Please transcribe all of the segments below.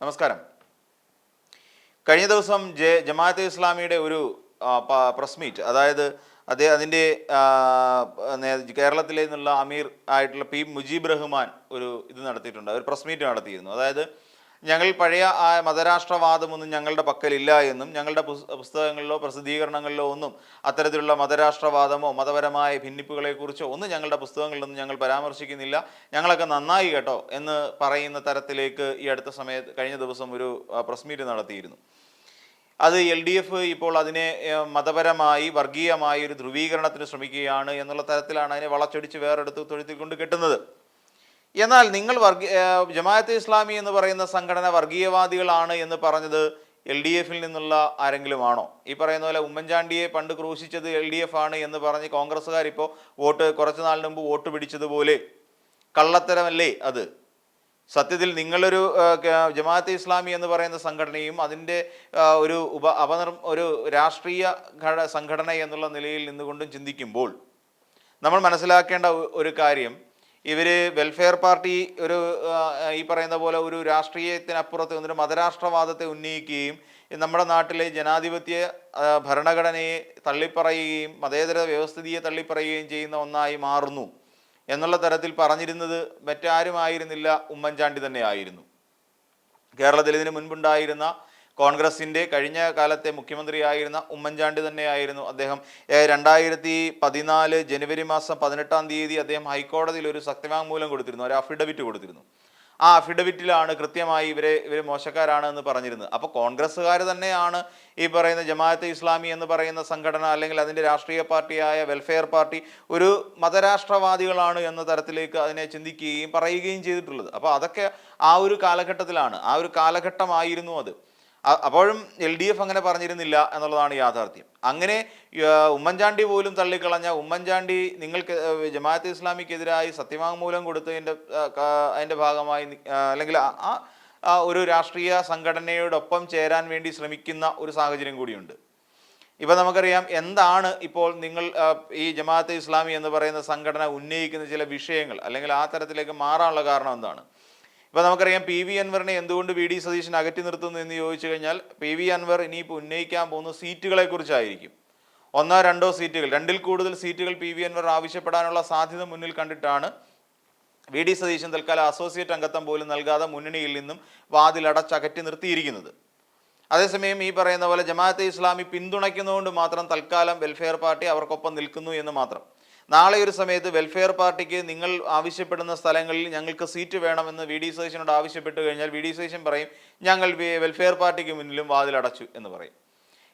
നമസ്കാരം. കഴിഞ്ഞ ദിവസം ജെ ജമാഅത്തെ ഇസ്ലാമിയുടെ ഒരു പ്രസ് മീറ്റ് അതായത് അദ്ദേഹം അതിന്റെ കേരളത്തിലെ നിന്നുള്ള അമീർ ആയിട്ടുള്ള പി മുജീബ് റഹ്മാൻ ഒരു ഇത് നടത്തിയിട്ടുണ്ട്. ഒരു പ്രസ് മീറ്റ് നടത്തിയിരുന്നു. അതായത് ഞങ്ങൾ പഴയ ആ മതരാഷ്ട്രവാദമൊന്നും ഞങ്ങളുടെ പക്കലില്ല എന്നും ഞങ്ങളുടെ പുസ്തകങ്ങളിലോ പ്രസിദ്ധീകരണങ്ങളിലോ ഒന്നും അത്തരത്തിലുള്ള മതരാഷ്ട്രവാദമോ മതപരമായ ഭിന്നിപ്പുകളെക്കുറിച്ചോ ഒന്നും ഞങ്ങളുടെ പുസ്തകങ്ങളിലൊന്നും ഞങ്ങൾ പരാമർശിക്കുന്നില്ല. ഞങ്ങളൊക്കെ നന്നായി കേട്ടോ എന്ന് പറയുന്ന തരത്തിലേക്ക് ഈ അടുത്ത സമയത്ത് കഴിഞ്ഞ ദിവസം ഒരു പ്രസ് മീറ്റ് നടത്തിയിരുന്നു. അത് എൽ ഡി എഫ് ഇപ്പോൾ അതിനെ മതപരമായി വർഗീയമായി ഒരു ധ്രുവീകരണത്തിന് ശ്രമിക്കുകയാണ് എന്നുള്ള തരത്തിലാണ് അതിനെ വളച്ചൊടിച്ച് വേറെടുത്ത് തൊഴുത്തിൽ കൊണ്ട് കെട്ടുന്നത്. എന്നാൽ നിങ്ങൾ വർഗീയ ജമാഅത്ത് ഇസ്ലാമി എന്ന് പറയുന്ന സംഘടന വർഗീയവാദികളാണ് എന്ന് പറഞ്ഞത് എൽ ഡി എഫിൽ നിന്നുള്ള ആരെങ്കിലും ആണോ ഈ പറയുന്ന പോലെ ഉമ്മൻചാണ്ടിയെ പണ്ട് ക്രൂശിച്ചത് എൽ ഡി എഫ് ആണ് എന്ന് പറഞ്ഞ് കോൺഗ്രസ്സുകാർ ഇപ്പോൾ വോട്ട് കുറച്ച് നാളിന് മുമ്പ് വോട്ട് പിടിച്ചതുപോലെ. കള്ളത്തരമല്ലേ അത്? സത്യത്തിൽ നിങ്ങളൊരു ജമാഅത്ത് ഇസ്ലാമി എന്ന് പറയുന്ന സംഘടനയും അതിന്റെ ഒരു ഉപ അപനിർ ഒരു രാഷ്ട്രീയ ഘട സംഘടന എന്നുള്ള നിലയിൽ നിന്നുകൊണ്ടും ചിന്തിക്കുമ്പോൾ നമ്മൾ മനസ്സിലാക്കേണ്ട ഒരു കാര്യം ഇവർ വെൽഫെയർ പാർട്ടി ഒരു ഈ പറയുന്ന പോലെ ഒരു രാഷ്ട്രീയത്തിനപ്പുറത്ത് ഒരു മതരാഷ്ട്രവാദത്തെ ഉന്നയിക്കുകയും നമ്മുടെ നാട്ടിലെ ജനാധിപത്യ ഭരണഘടനയെ തള്ളിപ്പറയുകയും മതേതര വ്യവസ്ഥിതിയെ തള്ളിപ്പറയുകയും ചെയ്യുന്ന ഒന്നായി മാറുന്നു. എന്നുള്ള തരത്തിൽ പറഞ്ഞിരുന്നത് മറ്റാരുമായിരുന്നില്ല ഉമ്മൻചാണ്ടി തന്നെയായിരുന്നു. കേരളത്തിൽ ഇതിന് മുൻപുണ്ടായിരുന്ന കോൺഗ്രസിന്റെ കഴിഞ്ഞ കാലത്തെ മുഖ്യമന്ത്രിയായിരുന്ന ഉമ്മൻചാണ്ടി തന്നെയായിരുന്നു അദ്ദേഹം. രണ്ടായിരത്തി പതിനാല് ജനുവരി മാസം പതിനെട്ടാം തീയതി അദ്ദേഹം ഹൈക്കോടതിയിൽ ഒരു സത്യവാങ്മൂലം കൊടുത്തിരുന്നു. ഒരു അഫിഡവിറ്റ് കൊടുത്തിരുന്നു. ആ അഫിഡവിറ്റിലാണ് കൃത്യമായി ഇവരെ ഇവർ മോശക്കാരാണ് എന്ന് പറഞ്ഞിരുന്നത്. അപ്പോൾ കോൺഗ്രസ്സുകാർ തന്നെയാണ് ഈ പറയുന്ന ജമാഅത്തെ ഇസ്ലാമി എന്ന് പറയുന്ന സംഘടന അല്ലെങ്കിൽ അതിന്റെ രാഷ്ട്രീയ പാർട്ടിയായ വെൽഫെയർ പാർട്ടി ഒരു മതരാഷ്ട്രവാദികളാണ് എന്ന തരത്തിലേക്ക് അതിനെ ചിന്തിക്കുകയും പറയുകയും ചെയ്തിട്ടുള്ളത്. അപ്പോൾ അതൊക്കെ ആ ഒരു കാലഘട്ടത്തിലാണ്. ആ ഒരു കാലഘട്ടമായിരുന്നു അത്. അപ്പോഴും എൽ ഡി എഫ് അങ്ങനെ പറഞ്ഞിരുന്നില്ല എന്നുള്ളതാണ് യാഥാർത്ഥ്യം. അങ്ങനെ ഉമ്മൻചാണ്ടി പോലും തള്ളിക്കളഞ്ഞ ഉമ്മൻചാണ്ടി നിങ്ങൾക്ക് ജമാഅത്ത് ഇസ്ലാമിക്കെതിരായി സത്യവാങ്മൂലം കൊടുത്തതിന്റെ അതിന്റെ ഭാഗമായി അല്ലെങ്കിൽ ആ ഒരു രാഷ്ട്രീയ സംഘടനയോടൊപ്പം ചേരാൻ വേണ്ടി ശ്രമിക്കുന്ന ഒരു സാഹചര്യം കൂടിയുണ്ട്. ഇപ്പം നമുക്കറിയാം എന്താണ് ഇപ്പോൾ നിങ്ങൾ ഈ ജമാഅത്ത് ഇസ്ലാമി എന്ന് പറയുന്ന സംഘടന ഉന്നയിക്കുന്ന ചില വിഷയങ്ങൾ അല്ലെങ്കിൽ ആ തരത്തിലേക്ക് മാറാനുള്ള കാരണം എന്താണ്? ഇപ്പൊ നമുക്കറിയാം പി വി അൻവറിനെ എന്തുകൊണ്ട് വി ഡി സതീശൻ അകറ്റി നിർത്തുന്നു എന്ന് ചോദിച്ചു കഴിഞ്ഞാൽ പി വി അൻവർ ഇനിയിപ്പോൾ ഉന്നയിക്കാൻ പോകുന്ന സീറ്റുകളെ കുറിച്ചായിരിക്കും. ഒന്നോ രണ്ടോ സീറ്റുകൾ രണ്ടിൽ കൂടുതൽ സീറ്റുകൾ പി വി അൻവർ ആവശ്യപ്പെടാനുള്ള സാധ്യത മുന്നിൽ കണ്ടിട്ടാണ് വി ഡി സതീശൻ തൽക്കാലം അസോസിയേറ്റ് അംഗത്വം പോലും നൽകാതെ മുന്നണിയിൽ നിന്നും വാതിലടച്ചകറ്റി നിർത്തിയിരിക്കുന്നത്. അതേസമയം ഈ പറയുന്ന പോലെ ജമാഅത്തെ ഇസ്ലാമി പിന്തുണയ്ക്കുന്നതുകൊണ്ട് മാത്രം തൽക്കാലം വെൽഫെയർ പാർട്ടി അവർക്കൊപ്പം നിൽക്കുന്നു എന്ന് മാത്രം. നാളെ ഒരു സമയത്ത് വെൽഫെയർ പാർട്ടിക്ക് നിങ്ങൾ ആവശ്യപ്പെടുന്ന സ്ഥലങ്ങളിൽ ഞങ്ങൾക്ക് സീറ്റ് വേണമെന്ന് വി ഡി സതീശനോട് ആവശ്യപ്പെട്ട് കഴിഞ്ഞാൽ വി ഡി സതീശൻ പറയും ഞങ്ങൾ വെൽഫെയർ പാർട്ടിക്ക് മുന്നിലും വാതിലടച്ചു എന്ന് പറയും.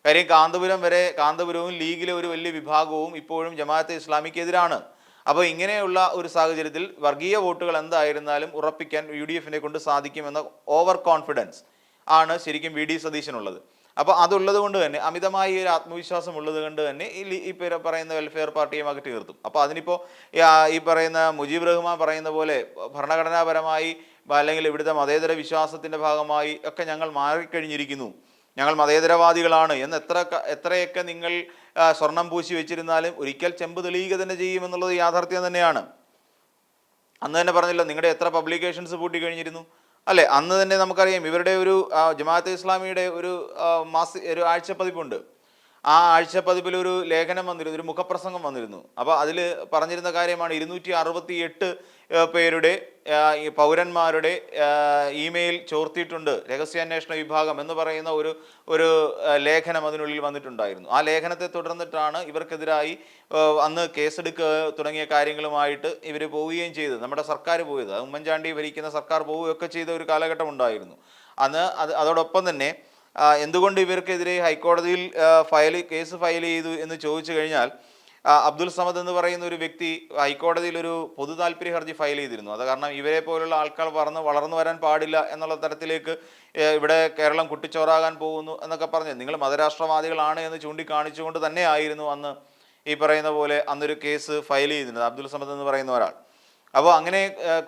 കാര്യം കാന്തപുരം വരെ കാന്തപുരവും ലീഗിലെ ഒരു വലിയ വിഭാഗവും ഇപ്പോഴും ജമാഅത്തെ ഇസ്ലാമിക്കെതിരാണ്. അപ്പോൾ ഇങ്ങനെയുള്ള ഒരു സാഹചര്യത്തിൽ വർഗീയ വോട്ടുകൾ എന്തായിരുന്നാലും ഉറപ്പിക്കാൻ യു ഡി എഫിനെ കൊണ്ട് സാധിക്കുമെന്ന ഓവർ കോൺഫിഡൻസ് ആണ് ശരിക്കും വി ഡി സതീശനുള്ളത്. അപ്പോൾ അതുള്ളത് കൊണ്ട് തന്നെ അമിതമായി ഒരു ആത്മവിശ്വാസം ഉള്ളത് കൊണ്ട് തന്നെ ഈ പറയുന്ന വെൽഫെയർ പാർട്ടിയെ അകറ്റി നിർത്തും അപ്പോൾ അതിനിപ്പോൾ ഈ പറയുന്ന മുജീബ് റഹ്മാൻ പറയുന്ന പോലെ ഭരണഘടനാപരമായി അല്ലെങ്കിൽ ഇവിടുത്തെ മതേതര വിശ്വാസത്തിന്റെ ഭാഗമായി ഒക്കെ ഞങ്ങൾ മാറിക്കഴിഞ്ഞിരിക്കുന്നു. ഞങ്ങൾ മതേതരവാദികളാണ്. എന്ന് എത്ര എത്രയൊക്കെ നിങ്ങൾ സ്വർണം പൂശി വെച്ചിരുന്നാലും ഒരിക്കൽ ചെമ്പ് തെളിയുക തന്നെ ചെയ്യുമെന്നുള്ളത് യാഥാർത്ഥ്യം തന്നെയാണ്. അന്ന് തന്നെ പറഞ്ഞല്ലോ നിങ്ങളുടെ എത്ര പബ്ലിക്കേഷൻസ് പൂട്ടി കഴിഞ്ഞിരുന്നു അല്ലേ? അന്ന് തന്നെ നമുക്കറിയാം ഇവരുടെ ഒരു ജമാഅത്തെ ഇസ്ലാമിയുടെ ഒരു മാസ ഒരു ആഴ്ച ആഴ്ചപ്പതിപ്പുണ്ട്. ആ ആഴ്ച പതിപ്പിൽ ഒരു ലേഖനം വന്നിരുന്നു ഒരു മുഖപ്രസംഗം വന്നിരുന്നു. അപ്പോൾ അതിൽ പറഞ്ഞിരുന്ന കാര്യമാണ് ഇരുന്നൂറ്റി അറുപത്തി എട്ട് പേരുടെ ഈ പൗരന്മാരുടെ ഇമെയിൽ ചോർത്തിയിട്ടുണ്ട് രഹസ്യാന്വേഷണ വിഭാഗം എന്ന് പറയുന്ന ഒരു ഒരു ലേഖനം അതിനുള്ളിൽ വന്നിട്ടുണ്ടായിരുന്നു. ആ ലേഖനത്തെ തുടർന്നിട്ടാണ് ഇവർക്കെതിരായി അന്ന് കേസെടുക്കുക തുടങ്ങിയ കാര്യങ്ങളുമായിട്ട് ഇവർ പോവുകയും ചെയ്തത്. നമ്മുടെ സർക്കാർ പോയത്. ഉമ്മൻചാണ്ടി ഭരിക്കുന്ന സർക്കാർ പോവുകയൊക്കെ ചെയ്ത ഒരു കാലഘട്ടം ഉണ്ടായിരുന്നു. അന്ന് അത് അതോടൊപ്പം തന്നെ എന്തുകൊണ്ട് ഇവർക്കെതിരെ ഹൈക്കോടതിയിൽ ഫയൽ കേസ് ഫയൽ ചെയ്തു എന്ന് ചോദിച്ചു കഴിഞ്ഞാൽ അബ്ദുൽ സമദ് എന്ന് പറയുന്ന ഒരു വ്യക്തി ഹൈക്കോടതിയിൽ ഒരു പൊതു താല്പര്യ ഹർജി ഫയൽ ചെയ്തിരുന്നു. അത് കാരണം ഇവരെ പോലുള്ള ആൾക്കാർ വളർന്ന് വളർന്നു വരാൻ പാടില്ല എന്നുള്ള തരത്തിലേക്ക് ഇവിടെ കേരളം കുട്ടിച്ചോറാകാൻ പോകുന്നു എന്നൊക്കെ പറഞ്ഞ് നിങ്ങൾ മതരാഷ്ട്രവാദികളാണ് എന്ന് ചൂണ്ടിക്കാണിച്ചുകൊണ്ട് തന്നെ ആയിരുന്നു അന്ന് ഈ പറയുന്ന പോലെ അന്നൊരു കേസ് ഫയൽ ചെയ്തിരുന്നത് അബ്ദുൽ സമദ് എന്ന് പറയുന്ന ഒരാൾ. അപ്പോൾ അങ്ങനെ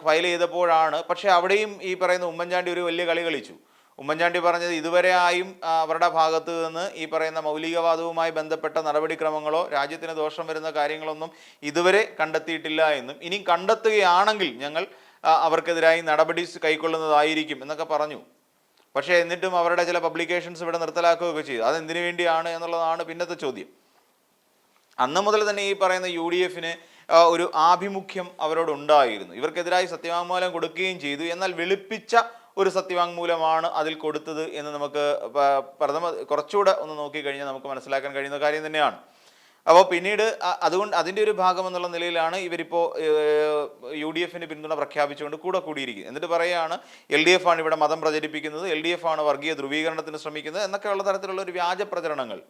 ഫയൽ ചെയ്തപ്പോഴാണ് പക്ഷേ അവിടെയും ഈ പറയുന്ന ഉമ്മൻചാണ്ടി ഒരു വലിയ കളി കളിച്ചു. ഉമ്മൻചാണ്ടി പറഞ്ഞത് ഇതുവരെ ആയും അവരുടെ ഭാഗത്ത് നിന്ന് ഈ പറയുന്ന മൗലികവാദവുമായി ബന്ധപ്പെട്ട നടപടിക്രമങ്ങളോ രാജ്യത്തിന് ദോഷം വരുന്ന കാര്യങ്ങളൊന്നും ഇതുവരെ കണ്ടെത്തിയിട്ടില്ല എന്നും ഇനി കണ്ടെത്തുകയാണെങ്കിൽ ഞങ്ങൾ അവർക്കെതിരായി നടപടി കൈക്കൊള്ളുന്നതായിരിക്കും എന്നൊക്കെ പറഞ്ഞു. പക്ഷേ എന്നിട്ടും അവരുടെ ചില പബ്ലിക്കേഷൻസ് ഇവിടെ നിർത്തലാക്കുകയൊക്കെ ചെയ്തു. അതെന്തിനു വേണ്ടിയാണ് എന്നുള്ളതാണ് പിന്നത്തെ ചോദ്യം. അന്ന് മുതൽ തന്നെ ഈ പറയുന്ന യു ഡി എഫിന് ഒരു ആഭിമുഖ്യം അവരോടുണ്ടായിരുന്നു. ഇവർക്കെതിരായി സത്യവാങ്മൂലം കൊടുക്കുകയും ചെയ്തു. എന്നാൽ വെളുപ്പിച്ച ഒരു സത്യവാങ്മൂലമാണ് അതിൽ കൊടുത്തത് എന്ന് നമുക്ക് പ്രഥമ കുറച്ചുകൂടെ ഒന്ന് നോക്കിക്കഴിഞ്ഞാൽ നമുക്ക് മനസ്സിലാക്കാൻ കഴിയുന്ന കാര്യം തന്നെയാണ്. അപ്പോൾ പിന്നീട് അതുകൊണ്ട് അതിന്റെ ഒരു ഭാഗം എന്നുള്ള നിലയിലാണ് ഇവരിപ്പോൾ യു ഡി എഫിന് പിന്തുണ പ്രഖ്യാപിച്ചുകൊണ്ട് കൂടെ കൂടിയിരിക്കുന്നത്. എന്നിട്ട് പറയുകയാണ് എൽ ഡി എഫ് ആണ് ഇവിടെ മതം പ്രചരിപ്പിക്കുന്നത് എൽ ഡി എഫ് ആണ് വർഗീയ ധ്രുവീകരണത്തിന് ശ്രമിക്കുന്നത് എന്നൊക്കെയുള്ള തരത്തിലുള്ള ഒരു വ്യാജ പ്രചരണങ്ങൾ.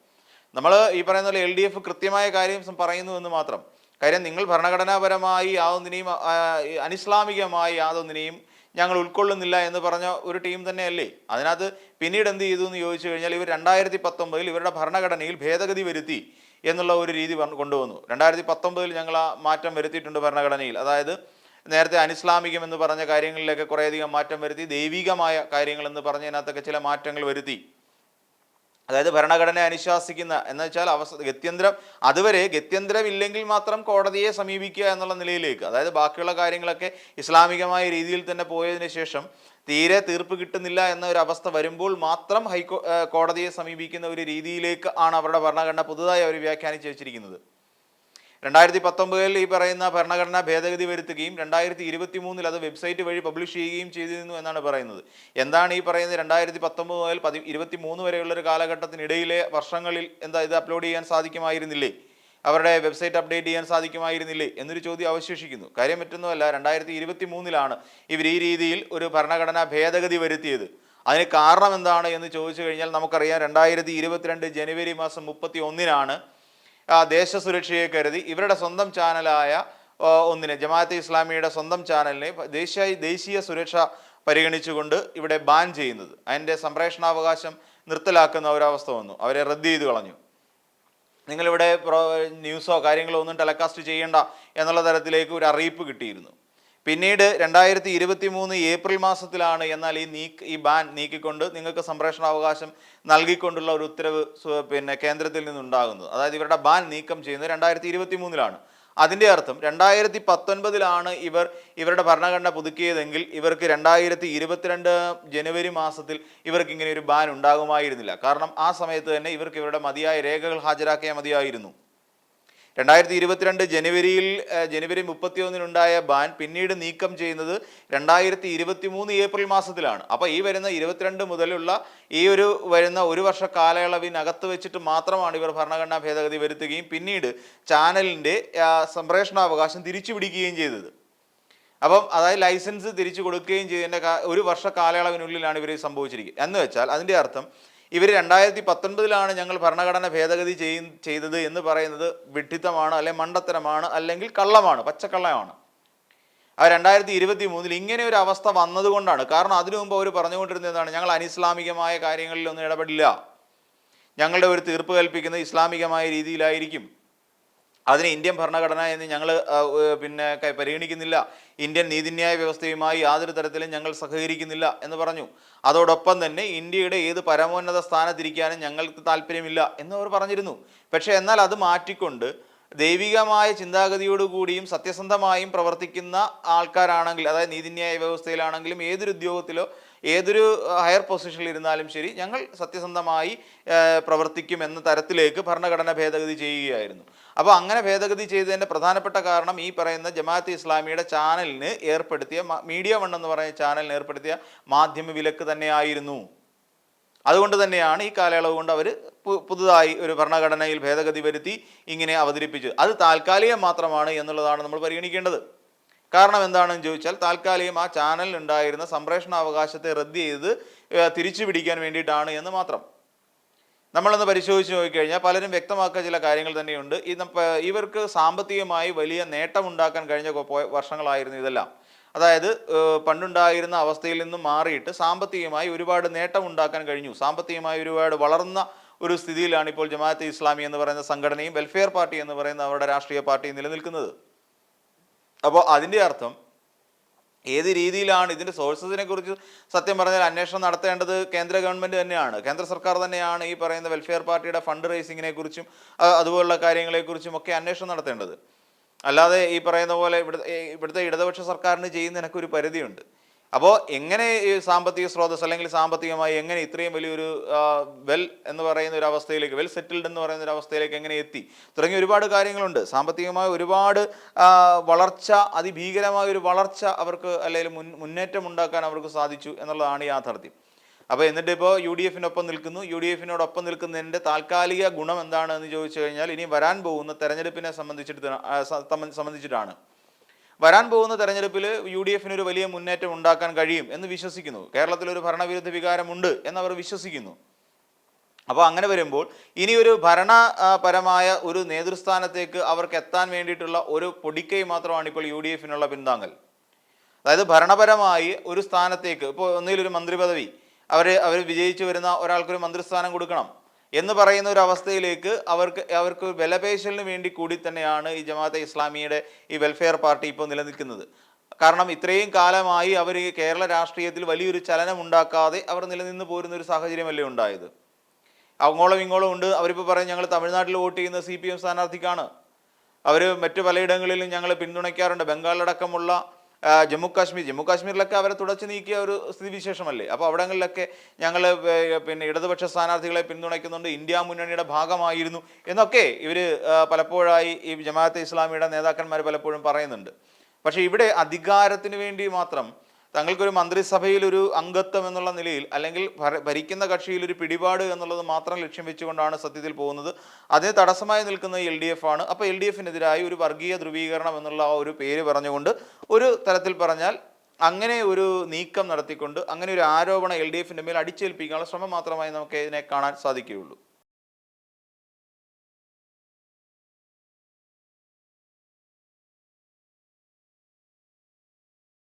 നമ്മൾ ഈ പറയുന്ന പോലെ എൽ ഡി എഫ് കൃത്യമായ കാര്യം പറയുന്നു എന്ന് മാത്രം. കാര്യം നിങ്ങൾ ഭരണഘടനാപരമായി യാതൊന്നിനെയും അനിസ്ലാമികമായി യാതൊന്നിനെയും ഞങ്ങൾ ഉൾക്കൊള്ളുന്നില്ല എന്ന് പറഞ്ഞ ഒരു ടീം തന്നെയല്ലേ? അതിനകത്ത് പിന്നീട് എന്ത് ചെയ്തു എന്ന് ചോദിച്ചു കഴിഞ്ഞാൽ ഇവർ രണ്ടായിരത്തി പത്തൊമ്പതിൽ ഇവരുടെ ഭരണഘടനയിൽ ഭേദഗതി വരുത്തി എന്നുള്ള ഒരു രീതി വന്ന് കൊണ്ടുവന്നു. രണ്ടായിരത്തി പത്തൊമ്പതിൽ ഞങ്ങൾ ആ മാറ്റം വരുത്തിയിട്ടുണ്ട് ഭരണഘടനയിൽ. അതായത് നേരത്തെ അനിസ്ലാമികം എന്ന് പറഞ്ഞ കാര്യങ്ങളിലൊക്കെ കുറേയധികം മാറ്റം വരുത്തി ദൈവികമായ കാര്യങ്ങൾ എന്ന് പറഞ്ഞതിനകത്തൊക്കെ ചില മാറ്റങ്ങൾ വരുത്തി. അതായത് ഭരണഘടന അനുശാസിക്കുന്ന എന്ന് വെച്ചാൽ അവസ ഗത്യന്തരം അതുവരെ ഗത്യന്തരം ഇല്ലെങ്കിൽ മാത്രം കോടതിയെ സമീപിക്കുക എന്നുള്ള നിലയിലേക്ക് അതായത് ബാക്കിയുള്ള കാര്യങ്ങളൊക്കെ ഇസ്ലാമികമായ രീതിയിൽ തന്നെ പോയതിനു ശേഷം തീരെ തീർപ്പ് കിട്ടുന്നില്ല എന്ന ഒരു അവസ്ഥ വരുമ്പോൾ മാത്രം ഹൈക്കോ കോടതിയെ സമീപിക്കുന്ന ഒരു രീതിയിലേക്ക് ആണ് അവരുടെ ഭരണഘടന പുതുതായി അവർ വ്യാഖ്യാനിച്ച് വെച്ചിരിക്കുന്നത്. രണ്ടായിരത്തി പത്തൊമ്പതിൽ ഈ പറയുന്ന ഭരണഘടനാ ഭേദഗതി വരുത്തുകയും രണ്ടായിരത്തി ഇരുപത്തി മൂന്നിൽ അത് വെബ്സൈറ്റ് വഴി പബ്ലിഷ് ചെയ്യുകയും ചെയ്തിരുന്നു എന്നാണ് പറയുന്നത്. എന്താണ് ഈ പറയുന്നത്? രണ്ടായിരത്തി പത്തൊമ്പത് മുതൽ പതി ഇരുപത്തി മൂന്ന് വരെയുള്ള ഒരു കാലഘട്ടത്തിനിടയിലെ വർഷങ്ങളിൽ എന്താ ഇത് അപ്ലോഡ് ചെയ്യാൻ സാധിക്കുമായിരുന്നില്ലേ? അവരുടെ വെബ്സൈറ്റ് അപ്ഡേറ്റ് ചെയ്യാൻ സാധിക്കുമായിരുന്നില്ലേ? എന്നൊരു ചോദ്യം അവശേഷിക്കുന്നു. കാര്യം മറ്റൊന്നുമല്ല രണ്ടായിരത്തി ഇരുപത്തി മൂന്നിലാണ് ഇവർ ഈ രീതിയിൽ ഒരു ഭരണഘടനാ ഭേദഗതി വരുത്തിയത്. അതിന് കാരണം എന്താണ് എന്ന് ചോദിച്ചു കഴിഞ്ഞാൽ നമുക്കറിയാം രണ്ടായിരത്തി ഇരുപത്തിരണ്ട് ജനുവരി മാസം മുപ്പത്തി ഒന്നിനാണ് ദേശസുരക്ഷയെ കരുതി ഇവരുടെ സ്വന്തം ചാനലായ ഒന്നിനെ ജമാഅത്തെ ഇസ്ലാമിയുടെ സ്വന്തം ചാനലിനെ ദേശീയ ദേശീയ സുരക്ഷ പരിഗണിച്ചുകൊണ്ട് ഇവിടെ ബാൻ ചെയ്യുന്നത്. അതിന്റെ സംപ്രേഷണാവകാശം നിർത്തലാക്കുന്ന ഒരവസ്ഥ വന്നു. അവരെ റദ്ദ് ചെയ്ത് കളഞ്ഞു. നിങ്ങളിവിടെ ന്യൂസോ കാര്യങ്ങളോ ഒന്നും ടെലകാസ്റ്റ് ചെയ്യേണ്ട എന്നുള്ള തരത്തിലേക്ക് ഒരു അറിയിപ്പ് കിട്ടിയിരുന്നു. പിന്നീട് രണ്ടായിരത്തി ഇരുപത്തി മൂന്ന് ഏപ്രിൽ മാസത്തിലാണ് എന്നാൽ ഈ നീക്ക് ഈ ബാൻ നീക്കിക്കൊണ്ട് നിങ്ങൾക്ക് സംപ്രേഷണാവകാശം നൽകിക്കൊണ്ടുള്ള ഒരു ഉത്തരവ് പിന്നെ കേന്ദ്രത്തിൽ നിന്നുണ്ടാകുന്നത്. അതായത് ഇവരുടെ ബാൻ നീക്കം ചെയ്യുന്നത് രണ്ടായിരത്തി ഇരുപത്തി മൂന്നിലാണ് അതിന്റെ അർത്ഥം രണ്ടായിരത്തി പത്തൊൻപതിലാണ് ഇവർ ഇവരുടെ ഭരണഘടന പുതുക്കിയതെങ്കിൽ ഇവർക്ക് രണ്ടായിരത്തി ഇരുപത്തിരണ്ട് ജനുവരി മാസത്തിൽ ഇവർക്ക് ഇങ്ങനെ ഒരു ബാൻ ഉണ്ടാകുമായിരുന്നില്ല. കാരണം ആ സമയത്ത് തന്നെ ഇവർക്ക് ഇവരുടെ മതിയായ രേഖകൾ ഹാജരാക്കിയാൽ മതിയായിരുന്നു. രണ്ടായിരത്തി ഇരുപത്തിരണ്ട് ജനുവരിയിൽ ജനുവരി മുപ്പത്തിയൊന്നിനുണ്ടായ ബാൻ പിന്നീട് നീക്കം ചെയ്യുന്നത് രണ്ടായിരത്തി ഇരുപത്തി മൂന്ന് ഏപ്രിൽ മാസത്തിലാണ്. അപ്പോൾ ഈ വരുന്ന ഇരുപത്തിരണ്ട് മുതലുള്ള ഈ ഒരു വരുന്ന ഒരു വർഷ കാലയളവിനകത്ത് വെച്ചിട്ട് മാത്രമാണ് ഇവർ ഭരണഘടനാ ഭേദഗതി വരുത്തുകയും പിന്നീട് ചാനലിന്റെ സംപ്രേഷണാവകാശം തിരിച്ചു പിടിക്കുകയും ചെയ്തത്. അപ്പം അതായത് ലൈസൻസ് തിരിച്ചു കൊടുക്കുകയും ചെയ്തതിന്റെ ഒരു വർഷ കാലയളവിനുള്ളിലാണ് ഇവർ സംഭവിച്ചിരിക്കുന്നത്. എന്ന് വെച്ചാൽ അതിന്റെ അർത്ഥം ഇവർ രണ്ടായിരത്തി പത്തൊൻപതിലാണ് ഞങ്ങൾ ഭരണഘടന ഭേദഗതി ചെയ്തത് എന്ന് പറയുന്നത് വിഡ്ഢിത്തമാണ് അല്ലെങ്കിൽ മണ്ടത്തരമാണ് അല്ലെങ്കിൽ കള്ളമാണ് പച്ചക്കള്ളമാണ്. ആ രണ്ടായിരത്തി ഇരുപത്തി മൂന്നിൽ ഇങ്ങനെ ഒരു അവസ്ഥ വന്നതുകൊണ്ടാണ്. കാരണം അതിനു മുമ്പ് അവർ പറഞ്ഞുകൊണ്ടിരുന്നത് എന്താണ്? ഞങ്ങൾ അനിസ്ലാമികമായ കാര്യങ്ങളിലൊന്നും ഇടപെടില്ല. ഞങ്ങളുടെ ഒരു തീർപ്പ് കൽപ്പിക്കുന്നത് ഇസ്ലാമികമായ രീതിയിലായിരിക്കും. അതിന് ഇന്ത്യൻ ഭരണഘടന എന്ന് ഞങ്ങൾ പിന്നെ പരിഗണിക്കുന്നില്ല. ഇന്ത്യൻ നീതിന്യായ വ്യവസ്ഥയുമായി യാതൊരു തരത്തിലും ഞങ്ങൾ സഹകരിക്കുന്നില്ല എന്ന് പറഞ്ഞു. അതോടൊപ്പം തന്നെ ഇന്ത്യയുടെ ഏത് പരമോന്നത സ്ഥാനത്തിരിക്കാനും ഞങ്ങൾക്ക് താല്പര്യമില്ല എന്ന് അവർ പറഞ്ഞിരുന്നു. പക്ഷേ എന്നാൽ അത് മാറ്റിക്കൊണ്ട് ദൈവികമായ ചിന്താഗതിയോടുകൂടിയും സത്യസന്ധമായും പ്രവർത്തിക്കുന്ന ആൾക്കാരാണെങ്കിൽ അതായത് നീതിന്യായ വ്യവസ്ഥയിലാണെങ്കിലും ഏതൊരു ഉദ്യോഗത്തിലോ ഏതൊരു ഹയർ പൊസിഷനിൽ ഇരുന്നാലും ശരി ഞങ്ങൾ സത്യസന്ധമായി പ്രവർത്തിക്കും എന്ന തരത്തിലേക്ക് ഭരണഘടന ഭേദഗതി ചെയ്യുകയായിരുന്നു. അപ്പോൾ അങ്ങനെ ഭേദഗതി ചെയ്തതിന്റെ പ്രധാനപ്പെട്ട കാരണം ഈ പറയുന്ന ജമാഅത്ത് ഇസ്ലാമിയുടെ ചാനലിന് ഏർപ്പെടുത്തിയ മീഡിയ വൺ എന്ന് പറയുന്ന ചാനലിന് ഏർപ്പെടുത്തിയ മാധ്യമ വിലക്ക് തന്നെയായിരുന്നു. അതുകൊണ്ട് തന്നെയാണ് ഈ കാലയളവ് കൊണ്ട് അവർ പുതുതായി ഒരു ഭരണഘടനയിൽ ഭേദഗതി വരുത്തി ഇങ്ങനെ അവതരിപ്പിച്ചു അത് താൽക്കാലികം മാത്രമാണ് എന്നുള്ളതാണ് നമ്മൾ പരിഗണിക്കേണ്ടത്. കാരണം എന്താണെന്ന് ചോദിച്ചാൽ താൽക്കാലികം ആ ചാനലിൽ ഉണ്ടായിരുന്ന സംപ്രേഷണ അവകാശത്തെ റദ്ദ് ചെയ്ത് തിരിച്ചു പിടിക്കാൻ വേണ്ടിയിട്ടാണ് എന്ന് മാത്രം. നമ്മളൊന്ന് പരിശോധിച്ച് നോക്കിക്കഴിഞ്ഞാൽ പലരും വ്യക്തമാക്കുക ചില കാര്യങ്ങൾ തന്നെയുണ്ട്. ഈ ഇവർക്ക് സാമ്പത്തികമായി വലിയ നേട്ടമുണ്ടാക്കാൻ കഴിഞ്ഞ വർഷങ്ങളായിരുന്നു ഇതെല്ലാം. അതായത് പണ്ടുണ്ടായിരുന്ന അവസ്ഥയിൽ നിന്നും മാറിയിട്ട് സാമ്പത്തികമായി ഒരുപാട് നേട്ടമുണ്ടാക്കാൻ കഴിഞ്ഞു. സാമ്പത്തികമായി ഒരുപാട് വളർന്ന ഒരു സ്ഥിതിയിലാണ് ഇപ്പോൾ ജമാഅത്തെ ഇസ്ലാമി എന്ന് പറയുന്ന സംഘടനയും വെൽഫെയർ പാർട്ടി എന്ന് പറയുന്ന അവരുടെ രാഷ്ട്രീയ പാർട്ടിയും നിലനിൽക്കുന്നത്. അപ്പോൾ അതിന്റെ അർത്ഥം ഏത് രീതിയിലാണ് ഇതിന്റെ സോഴ്സസിനെ കുറിച്ച് സത്യം പറഞ്ഞാൽ അന്വേഷണം നടത്തേണ്ടത് കേന്ദ്ര ഗവൺമെന്റ് തന്നെയാണ്. കേന്ദ്ര സർക്കാർ തന്നെയാണ് ഈ പറയുന്ന വെൽഫെയർ പാർട്ടിയുടെ ഫണ്ട് റേസിങ്ങിനെ കുറിച്ചും അതുപോലുള്ള കാര്യങ്ങളെക്കുറിച്ചും ഒക്കെ അന്വേഷണം നടത്തേണ്ടത്. അല്ലാതെ ഈ പറയുന്ന പോലെ ഇവിടുത്തെ ഇവിടുത്തെ ഇടതുപക്ഷ സർക്കാരിന് ചെയ്യുന്നതിനൊക്കെ ഒരു പരിധിയുണ്ട്. അപ്പോൾ എങ്ങനെ ഈ സാമ്പത്തിക സ്രോതസ് അല്ലെങ്കിൽ സാമ്പത്തികമായി എങ്ങനെ ഇത്രയും വലിയൊരു വെൽ എന്ന് പറയുന്ന ഒരു അവസ്ഥയിലേക്ക് വെൽ സെറ്റിൽഡ് എന്ന് പറയുന്ന ഒരു അവസ്ഥയിലേക്ക് എങ്ങനെ എത്തി? തുടങ്ങിയ ഒരുപാട് കാര്യങ്ങളുണ്ട്. സാമ്പത്തികമായ ഒരുപാട് വളർച്ച അതിഭീകരമായ ഒരു വളർച്ച അവർക്ക് അല്ലെങ്കിൽ മുൻ മുന്നേറ്റം ഉണ്ടാക്കാൻ അവർക്ക് സാധിച്ചു എന്നുള്ളതാണ് യാഥാർത്ഥ്യം. അപ്പോൾ എന്നിട്ട് ഇപ്പോൾ യു ഡി എഫിനൊപ്പം നിൽക്കുന്നു. യു ഡി എഫിനോടൊപ്പം നിൽക്കുന്നതിന്റെ താൽക്കാലിക ഗുണം എന്താണ് എന്ന് ചോദിച്ചു കഴിഞ്ഞാൽ ഇനി വരാൻ പോകുന്ന തെരഞ്ഞെടുപ്പിനെ സംബന്ധിച്ചിട്ട് സംബന്ധിച്ചിട്ടാണ്. വരാൻ പോകുന്ന തെരഞ്ഞെടുപ്പിൽ യു ഡി എഫിന് ഒരു വലിയ മുന്നേറ്റം ഉണ്ടാക്കാൻ കഴിയും എന്ന് വിശ്വസിക്കുന്നു. കേരളത്തിൽ ഒരു ഭരണവിരുദ്ധ വികാരമുണ്ട് അവർ വിശ്വസിക്കുന്നു. അപ്പോൾ അങ്ങനെ വരുമ്പോൾ ഇനി ഒരു ഭരണപരമായ ഒരു നേതൃസ്ഥാനത്തേക്ക് അവർക്ക് എത്താൻ വേണ്ടിയിട്ടുള്ള ഒരു പൊടിക്കൈ മാത്രമാണ് ഇപ്പോൾ യു ഡി എഫിനുള്ള പിന്താങ്ങൽ അതായത് ഭരണപരമായി ഒരു സ്ഥാനത്തേക്ക് ഇപ്പോൾ ഒന്നിലൊരു മന്ത്രി പദവി അവർ അവർ വിജയിച്ചു വരുന്ന ഒരാൾക്കൊരു മന്ത്രിസ്ഥാനം കൊടുക്കണം. എന്ന് പറയുന്ന ഒരു അവസ്ഥയിലേക്ക് അവർക്ക് അവർക്ക് വിലപേശലിന് വേണ്ടി കൂടി തന്നെയാണ് ഈ ജമാഅത്തെ ഇസ്ലാമിയുടെ ഈ വെൽഫെയർ പാർട്ടി ഇപ്പോൾ നിലനിൽക്കുന്നത്. കാരണം ഇത്രയും കാലമായി അവർ കേരള രാഷ്ട്രീയത്തിൽ വലിയൊരു ചലനം ഉണ്ടാക്കാതെ അവർ നിലനിന്ന് പോരുന്ന ഒരു സാഹചര്യമല്ലേ ഉണ്ടായത്. അങ്ങോളം ഇങ്ങോളം ഉണ്ട്. അവരിപ്പോൾ പറയും ഞങ്ങൾ തമിഴ്നാട്ടിൽ വോട്ട് ചെയ്യുന്ന സി പി എം സ്ഥാനാർത്ഥിക്കാണ്. അവർ മറ്റു പലയിടങ്ങളിലും ഞങ്ങൾ പിന്തുണയ്ക്കാറുണ്ട്. ബംഗാളിലടക്കമുള്ള ജമ്മു കാശ്മീർ. ജമ്മു കാശ്മീരിലൊക്കെ അവരെ തുടച്ചു നീക്കിയ ഒരു സ്ഥിതിവിശേഷമല്ലേ? അപ്പോൾ അവിടങ്ങളിലൊക്കെ ഞങ്ങൾ പിന്നെ ഇടതുപക്ഷ സ്ഥാനാർത്ഥികളെ പിന്തുണയ്ക്കുന്നുണ്ട്. ഇന്ത്യ മുന്നണിയുടെ ഭാഗമായിരുന്നു എന്നൊക്കെ ഇവർ പലപ്പോഴായി ഈ ജമാഅത്തെ ഇസ്ലാമിയുടെ നേതാക്കന്മാർ പലപ്പോഴും പറയുന്നുണ്ട്. പക്ഷേ ഇവിടെ അധികാരത്തിന് വേണ്ടി മാത്രം തങ്ങൾക്കൊരു മന്ത്രിസഭയിൽ ഒരു അംഗത്വം എന്നുള്ള നിലയിൽ അല്ലെങ്കിൽ ഭരിക്കുന്ന കക്ഷിയിൽ ഒരു പിടിപാട് എന്നുള്ളത് മാത്രം ലക്ഷ്യം വെച്ചുകൊണ്ടാണ് സത്യത്തിൽ പോകുന്നത്. അതിന് തടസ്സമായി നിൽക്കുന്നത് എൽ ഡി എഫ് ആണ്. അപ്പോൾ എൽ ഡി എഫിനെതിരായി ഒരു വർഗീയ ധ്രുവീകരണം എന്നുള്ള ആ ഒരു പേര് പറഞ്ഞുകൊണ്ട് ഒരു തരത്തിൽ പറഞ്ഞാൽ അങ്ങനെ ഒരു നീക്കം നടത്തിക്കൊണ്ട് അങ്ങനെ ഒരു ആരോപണം എൽ ഡി എഫിന്റെ മേൽ അടിച്ചേൽപ്പിക്കാനുള്ള ശ്രമം മാത്രമായി നമുക്ക് ഇതിനെ കാണാൻ സാധിക്കുകയുള്ളൂ.